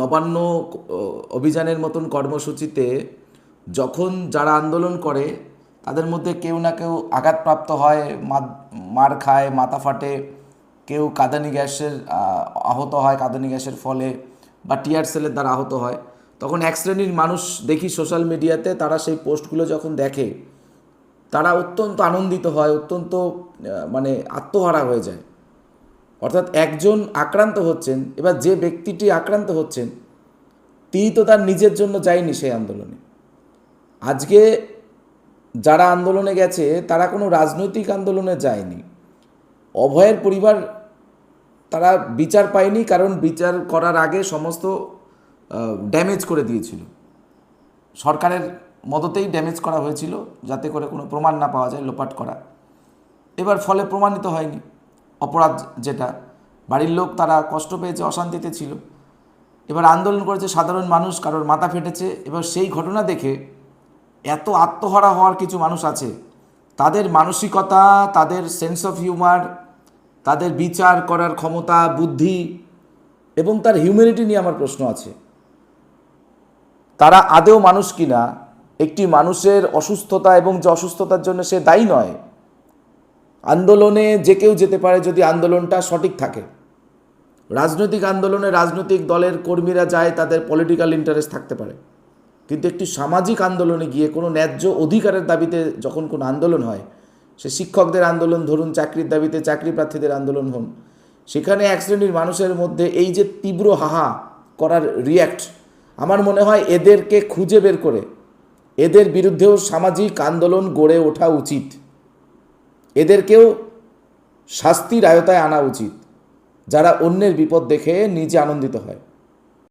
নবান্ন অভিযানের মতন কর্মসূচিতে যখন যারা আন্দোলন করে, তাদের মধ্যে কেউ না কেউ আঘাতপ্রাপ্ত হয় মার খায়, মাথা ফাটে, কেউ কাঁদানি গ্যাসের আহত হয়, কাঁদানি গ্যাসের ফলে বা টিয়ার সেলের দ্বারা আহত হয়। তখন এক শ্রেণির মানুষ দেখি সোশ্যাল মিডিয়াতে তারা সেই পোস্টগুলো যখন দেখে, তারা অত্যন্ত আনন্দিত হয়, অত্যন্ত মানে আত্মহারা হয়ে যায়। অর্থাৎ একজন আক্রান্ত হচ্ছেন, এবার যে ব্যক্তিটি আক্রান্ত হচ্ছেন, তিনি তো তার নিজের জন্য যায়নি সেই আন্দোলনে। আজকে যারা আন্দোলনে গেছে, তারা কোনো রাজনৈতিক আন্দোলনে যায়নি। অভয়ের পরিবার তারা বিচার পায়নি কারণ বিচার করার আগে সমস্ত ড্যামেজ করে দিয়েছিল। সরকারের মদতেই ড্যামেজ করা হয়েছিল যাতে করে কোনো প্রমাণ না পাওয়া যায়, লোপাট করা। এবার ফলে প্রমাণিত হয়নি। অপরাধ যেটা, বাড়ির লোক তারা কষ্ট পেয়েছে, অশান্তিতে ছিল। এবার আন্দোলন করেছে সাধারণ মানুষ, কারোর মাথা ফেটেছে। এবার সেই ঘটনা দেখে এত আত্মহারা হওয়ার কিছু মানুষ আছে। তাদের মানসিকতা, তাদের সেন্স অফ হিউমার তাদের বিচার করার ক্ষমতা, বুদ্ধি এবং তার হিউম্যানিটি নিয়ে আমার প্রশ্ন আছে। তারা আদেও মানুষ কিনা, একটি মানুষের অসুস্থতা এবং যে অসুস্থতার জন্য সে দায়ী নয় আন্দোলনে যে কেউ যেতে পারে যদি আন্দোলনটা সঠিক থাকে। রাজনৈতিক আন্দোলনে রাজনৈতিক দলের কর্মীরা যায়, তাদের পলিটিক্যাল ইন্টারেস্ট থাকতে পারে। কিন্তু একটি সামাজিক আন্দোলনে গিয়ে কোনো ন্যায্য অধিকারের দাবিতে যখন কোনো আন্দোলন হয়, সে শিক্ষকদের আন্দোলন, ধরুন চাকরির দাবিতে চাকরি প্রার্থীদের আন্দোলন হন, সেখানে এক শ্রেণির মানুষের মধ্যে এই যে তীব্র হাহা করার রিয়্যাক্ট আমার মনে হয় এদেরকে খুঁজে বের করে, এদের বিরুদ্ধেও সামাজিক আন্দোলন গড়ে ওঠা উচিত। এদেরকেও শাস্তির আয়তায় আনা উচিত। যারা অন্যের বিপদ দেখে নিজে আনন্দিত হয়।